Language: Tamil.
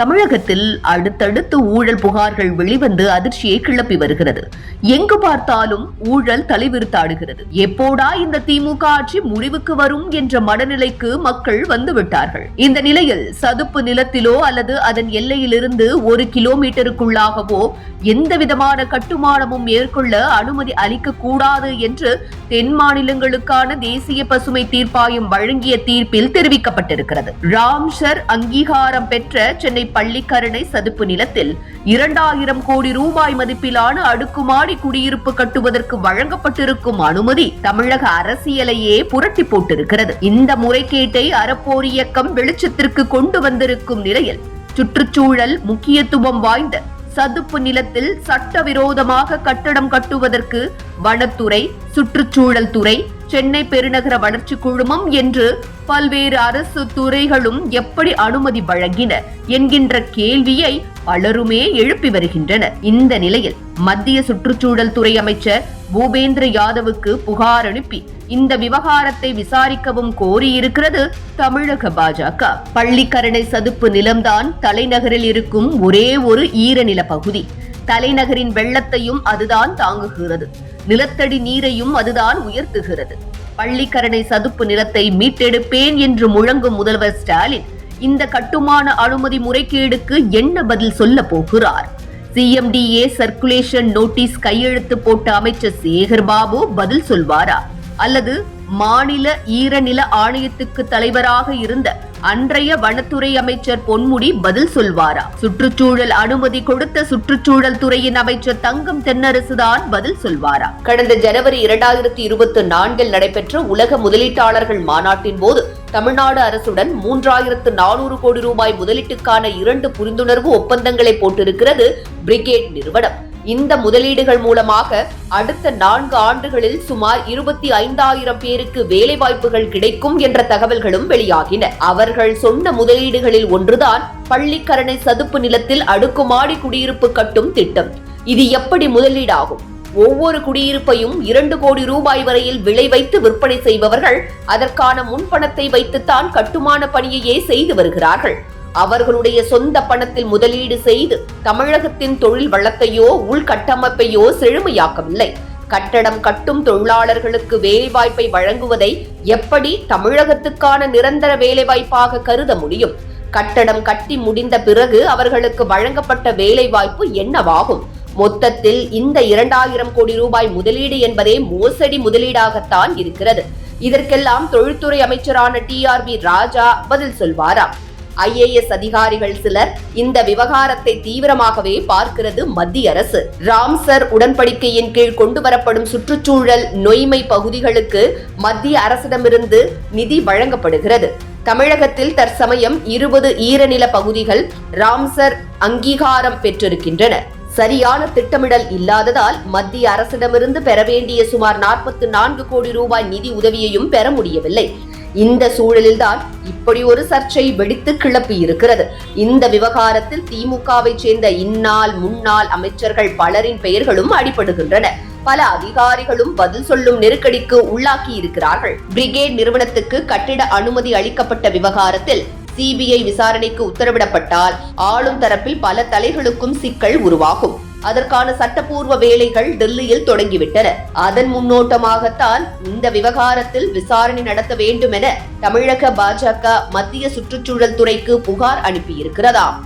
தமிழகத்தில் அடுத்தடுத்து ஊழல் புகார்கள் வெளிவந்து அதிர்ச்சியை கிளப்பி வருகிறது. எங்கு பார்த்தாலும் ஊழல் தலைவிரித்தாடுகிறது. எப்போடா இந்த திமுக ஆட்சி முடிவுக்கு வரும் என்ற மனநிலைக்கு மக்கள் வந்துவிட்டார்கள். இந்த நிலையில் சதுப்பு நிலத்திலோ அல்லது அதன் எல்லையிலிருந்து ஒரு கிலோமீட்டருக்குள்ளாகவோ எந்த விதமான கட்டுமானமும் மேற்கொள்ள அனுமதி அளிக்க கூடாது என்று தென் மாநிலங்களுக்கான தேசிய பசுமை தீர்ப்பாயம் வழங்கிய தீர்ப்பில் தெரிவிக்கப்பட்டிருக்கிறது. ராம்ஷர் அங்கீகாரம் பெற்ற சென்னை பள்ளிக்கரணை சதுப்பு நிலத்தில் இரண்டாயிரம் கோடி ரூபாய் மதிப்பிலான அடுக்குமாடி குடியிருப்பு கட்டுவதற்கு வழங்கப்பட்டிருக்கும் அனுமதி தமிழக அரசியலையே புரட்டி போட்டிருக்கிறது. இந்த முறைகேட்டை அறப்போர் இயக்கம் வெளிச்சத்திற்கு கொண்டு வந்திருக்கும் நிலையில் சுற்றுச்சூழல் முக்கியத்துவம் வாய்ந்த சதுப்பு நிலத்தில் சட்டவிரோதமாக கட்டடம் கட்டுவதற்கு வனத்துறை சுற்றுச்சூழல் துறை சென்னை பெருநகர வளர்ச்சி குழுமம் என்று பல்வேறு அரசு துறைகளும் எப்படி அனுமதி வழங்கின என்கின்ற கேள்வியை பலருமே எழுப்பி வருகின்றனர் இந்த நிலையில் மத்திய சுற்றுச்சூழல் துறை அமைச்சர் பூபேந்திர யாதவுக்கு புகார் அனுப்பி இந்த விவகாரத்தை விசாரிக்கவும் கோரியிருக்கிறது தமிழக பாஜக. பள்ளிக்கரணை சதுப்பு நிலம்தான் தலைநகரில் இருக்கும் ஒரே ஒரு ஈரநில பகுதி. தலைநகரின் வெள்ளத்தையும் அதுதான் தாங்குகிறது. நிலத்தடி நீரையும் அதுதான் உயர்த்துகிறது. பள்ளிக்கரணை சதுப்பு நிலத்தை மீட்டெடுப்பேன் என்று முழங்கும் முதல்வர் ஸ்டாலின் இந்த கட்டுமான அனுமதி முறைகேடுக்கு என்ன பதில் சொல்ல போகிறார்? சிஎம்டிஏ சர்க்குலேஷன் நோட்டீஸ் கையெழுத்து போட்ட அமைச்சர் சேகர் பாபு பதில் சொல்வாரா? அல்லது மாநில ஈரநில ஆணையத்துக்கு தலைவராக இருந்த அன்றைய வனத்துறை அமைச்சர் பொன்முடி பதில் சொல்வாரா? சுற்றுச்சூழல் அனுமதி கொடுத்த சுற்றுச்சூழல் துறையின் அமைச்சர் தங்கம் தென்னரசுதான் பதில் சொல்வாரா? கடந்த ஜனவரி இரண்டாயிரத்தி இருபத்தி நான்கில் நடைபெற்ற உலக முதலீட்டாளர்கள் மாநாட்டின் போது தமிழ்நாடு அரசுடன் மூன்றாயிரத்து நானூறு கோடி ரூபாய் முதலீட்டுக்கான இரண்டு புரிந்துணர்வு ஒப்பந்தங்களை போட்டிருக்கிறது பிரிகேட் நிறுவனம். இந்த முதலீடுகள் மூலமாக அடுத்த நான்கு ஆண்டுகளில் சுமார் இருபத்தி ஐந்தாயிரம் பேருக்கு வேலை வாய்ப்புகள் கிடைக்கும் என்ற தகவல்களும் வெளியாகின. அவர்கள் சொன்ன முதலீடுகளில் ஒன்றுதான் பள்ளிக்கரணை சதுப்பு நிலத்தில் அடுக்குமாடி குடியிருப்பு கட்டும் திட்டம். இது எப்படி முதலீடாகும்? ஒவ்வொரு குடியிருப்பையும் இரண்டு கோடி ரூபாய் வரையில் விலை வைத்து விற்பனை செய்பவர்கள் அதற்கான முன்பணத்தை வைத்துத்தான் கட்டுமான பணியையே செய்து வருகிறார்கள். அவர்களுடைய சொந்த பணத்தில் முதலீடு செய்து தமிழகத்தின் தொழில் வளத்தையோ உள்கட்டமைப்பையோ செழுமையாக்கவில்லை. கட்டடம் கட்டும் தொழிலாளர்களுக்கு வேலைவாய்ப்பை வழங்குவதை எப்படி தமிழகத்துக்கான நிரந்தர வேலைவாய்ப்பாக கருத முடியும்? கட்டடம் கட்டி முடிந்த பிறகு அவர்களுக்கு வழங்கப்பட்ட வேலைவாய்ப்பு என்னவாகும்? மொத்தத்தில் இந்த இரண்டாயிரம் கோடி ரூபாய் முதலீடு என்பதே மோசடி முதலீடாகத்தான் இருக்கிறது. இதற்கெல்லாம் தொழில்துறை அமைச்சரான டி ஆர் பி ராஜா பதில் சொல்வாராம் ஐஏஎஸ் அதிகாரிகள் சிலர் இந்த விவகாரத்தை தீவிரமாகவே பார்க்கிறது மத்திய அரசு. ராம்சர் உடன்படிக்கையின் கீழ் கொண்டு வரப்படும் சுற்றுச்சூழல் நொய்மை பகுதிகளுக்கு மத்திய அரசிடமிருந்து நிதி வழங்கப்படுகிறது. தமிழகத்தில் தற்சமயம் இருபது ஈரநில பகுதிகள் ராம்சர் அங்கீகாரம் பெற்றிருக்கின்றன. சரியான திட்டமிடல் இல்லாததால் மத்திய அரசிடமிருந்து பெற வேண்டிய சுமார் நாற்பத்தி நான்கு கோடி ரூபாய் நிதி உதவியையும் பெற முடியவில்லை. இந்த சூழலில்தான் இப்படி ஒரு சர்ச்சை வெடித்து கிளப்பி இருக்கிறது. இந்த விவகாரத்தில் திமுகவை சேர்ந்த இந்நாள் முன்னாள் அமைச்சர்கள் பலரின் பெயர்களும் அடிபடுகின்றன. பல அதிகாரிகளும் பதில் சொல்லும் நெருக்கடிக்கு உள்ளாக்கி இருக்கிறார்கள். பிரிகேட் நிறுவனத்துக்கு கட்டிட அனுமதி அளிக்கப்பட்ட விவகாரத்தில் சிபிஐ விசாரணைக்கு உத்தரவிடப்பட்டால் ஆளும் தரப்பில் பல தலைகளுக்கும் சிக்கல் உருவாகும். அதற்கான சட்டப்பூர்வ வேலைகள் டெல்லியில் தொடங்கிவிட்டன. அதன் முன்னோட்டமாகத்தான் இந்த விவகாரத்தில் விசாரணை நடத்த வேண்டும் என தமிழக பாஜக மத்திய சுற்றுச்சூழல் துறைக்கு புகார் அனுப்பியிருக்கிறதாம்.